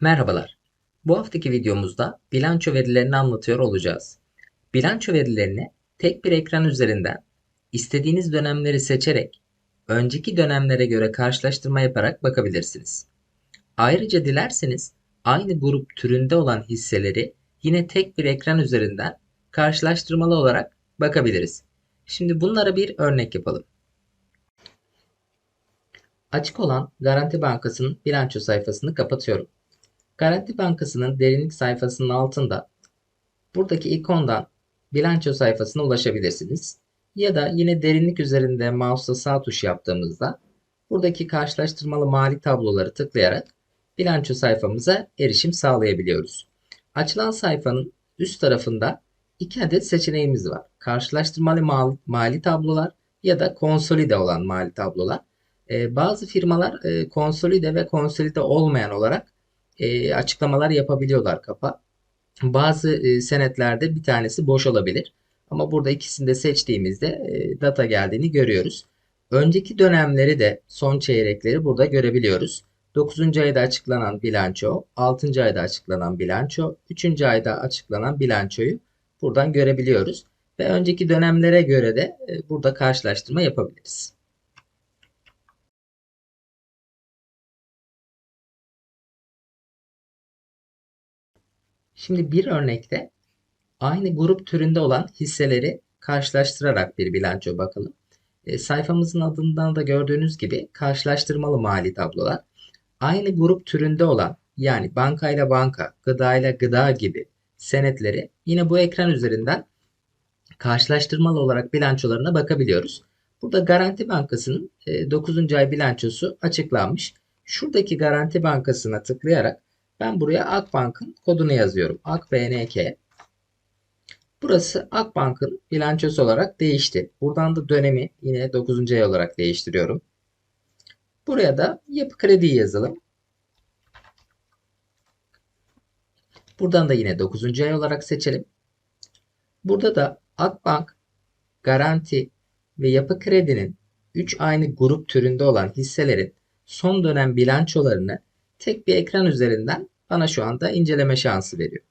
Merhabalar. Bu haftaki videomuzda bilanço verilerini anlatıyor olacağız. Bilanço verilerini tek bir ekran üzerinden istediğiniz dönemleri seçerek önceki dönemlere göre karşılaştırma yaparak bakabilirsiniz. Ayrıca dilerseniz aynı grup türünde olan hisseleri yine tek bir ekran üzerinden karşılaştırmalı olarak bakabiliriz. Şimdi bunlara bir örnek yapalım. Açık olan Garanti Bankası'nın bilanço sayfasını kapatıyorum. Garanti Bankası'nın derinlik sayfasının altında buradaki ikondan bilanço sayfasına ulaşabilirsiniz. Ya da yine derinlik üzerinde mouse'la sağ tuş yaptığımızda buradaki karşılaştırmalı mali tabloları tıklayarak bilanço sayfamıza erişim sağlayabiliyoruz. Açılan sayfanın üst tarafında iki adet seçeneğimiz var. Karşılaştırmalı mali, mali tablolar ya da konsolide olan mali tablolar. Ee, bazı firmalar e, konsolide ve konsolide olmayan olarak e, açıklamalar yapabiliyorlar kapa. Bazı e, senetlerde bir tanesi boş olabilir. Ama burada ikisini de seçtiğimizde e, data geldiğini görüyoruz. Önceki dönemleri de son çeyrekleri burada görebiliyoruz. 9. ayda açıklanan bilanço, 6. ayda açıklanan bilanço, 3. ayda açıklanan bilançoyu buradan görebiliyoruz. Ve önceki dönemlere göre de e, burada karşılaştırma yapabiliriz. Şimdi bir örnekte aynı grup türünde olan hisseleri karşılaştırarak bir bilanço bakalım. E, sayfamızın adından da gördüğünüz gibi karşılaştırmalı mali tablolar aynı grup türünde olan yani bankayla banka, gıdayla gıda gibi senetleri yine bu ekran üzerinden karşılaştırmalı olarak bilançolarına bakabiliyoruz. Burada Garanti Bankası'nın 9. E, ay bilançosu açıklanmış. Şuradaki Garanti Bankası'na tıklayarak ben buraya Akbank'ın kodunu yazıyorum. AKBNK. Burası Akbank'ın bilançosu olarak değişti. Buradan da dönemi yine 9. ay olarak değiştiriyorum. Buraya da yapı kredi yazalım. Buradan da yine 9. ay olarak seçelim. Burada da Akbank, Garanti ve Yapı Kredi'nin 3 aynı grup türünde olan hisselerin son dönem bilançolarını tek bir ekran üzerinden bana şu anda inceleme şansı veriyor.